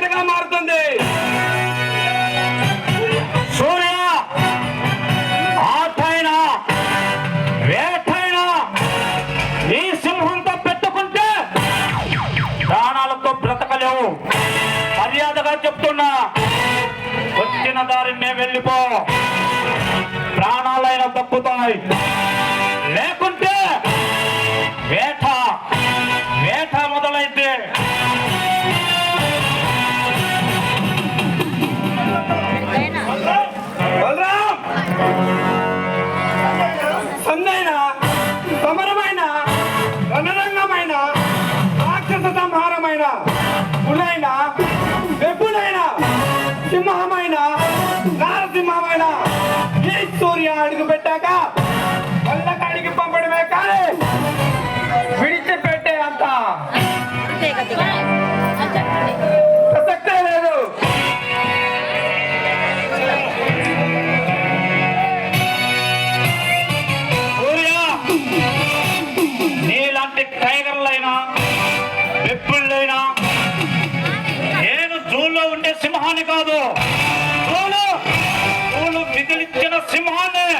వేటగా మారుతుంది. సూర్య ఆటైనా వేటైనా నీ సింహంతో పెట్టుకుంటే ప్రాణాలతో బ్రతకలేవు. మర్యాదగా చెప్తున్నా వచ్చిన దారినే వెళ్ళిపో. ప్రాణాలైన తప్పుతాయి. లేకుంటే సంహారమైన పులైన వెప్పులైన సింహమైన నారసింహమైన ఏ సూర్య అడుగు పెట్టాక వల్లకాడికి పంపడమే కానీ విడిచిపెట్టే అంత అంతే ప్రసక్తే లేదు. నీలాంటి టైగర్లైనా జూలో సింహాన్ని కాదు. మిగిలించిన సింహాన్ని.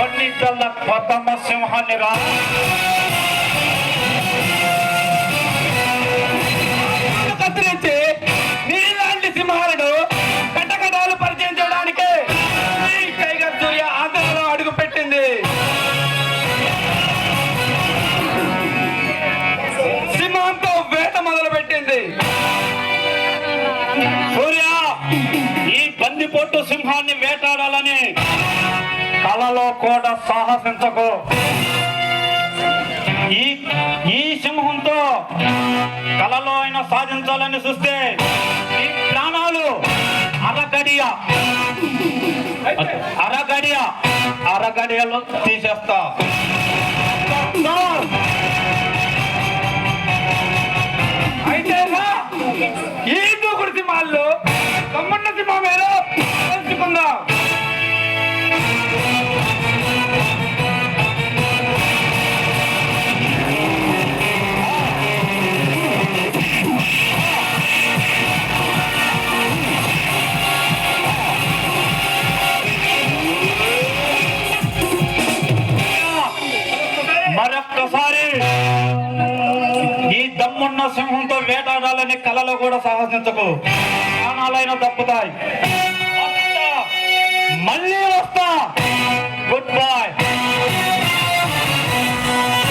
వన్నించల్ల కొత్తమ్మ సింహాన్ని రా. బందిపోటు సింహాన్ని వేటాడాలని కలలో కూడా సాహసించకు. ఈ ఈ సింహంతో కలలో అయినా సాధించాలని చూస్తే ఈ ప్రాణాలు అరగడియ. అరగడియ. అరగడియలో తీసేస్తా. మరొక్కసారి ఈ దమ్మున్న సింహంతో వేటాడాలని కలలో కూడా సాహసించకు. ప్రాణాలైన తప్పుతాయి. మళ్ళీ వస్తా. Good bye